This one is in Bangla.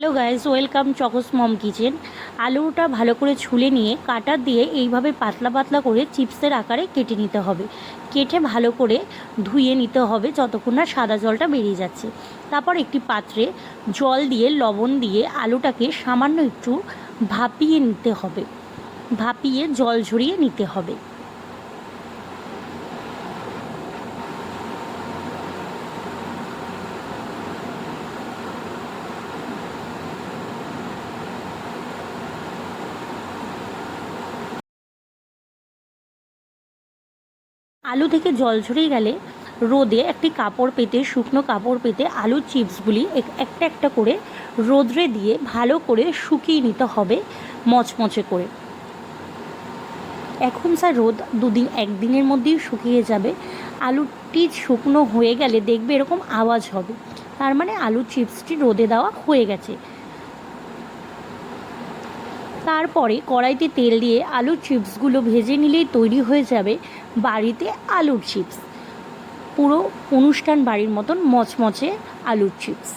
হ্যালো গাইজ ওয়েলকাম চকস মম কিচেন। আলুটা ভালো করে ছুলে নিয়ে কাটার দিয়ে এইভাবে পাতলা পাতলা করে চিপসের আকারে কেটে নিতে হবে। কেটে ভালো করে ধুয়ে নিতে হবে যতক্ষণ না সাদা জলটা বেরিয়ে যাচ্ছে। তারপর একটি পাত্রে জল দিয়ে, লবণ দিয়ে আলুটাকে সামান্য একটু ভাপিয়ে নিতে হবে। ভাপিয়ে জল ঝরিয়ে নিতে হবে। আলু থেকে জল ঝরিয়ে গেলে রোদে একটি কাপড় পেতে, শুকনো কাপড় পেতে আলুর চিপসগুলি এক- একটা একটা করে রোদ্রে দিয়ে ভালো করে শুকিয়ে নিতে হবে মচমচে করে। এখন স্যার রোদ দুদিন, একদিনের মধ্যেই শুকিয়ে যাবে। আলুটি শুকনো হয়ে গেলে দেখবে এরকম আওয়াজ হবে। তার মানে আলুর চিপসটি রোদে দেওয়া হয়ে গেছে। তারপরে কড়াইতে তেল দিয়ে আলুর চিপসগুলো ভেজে নিলেই তৈরি হয়ে যাবে বাড়িতে আলুর চিপস। পুরো অনুষ্ঠান বাড়ির মতন মচমচে আলুর চিপস।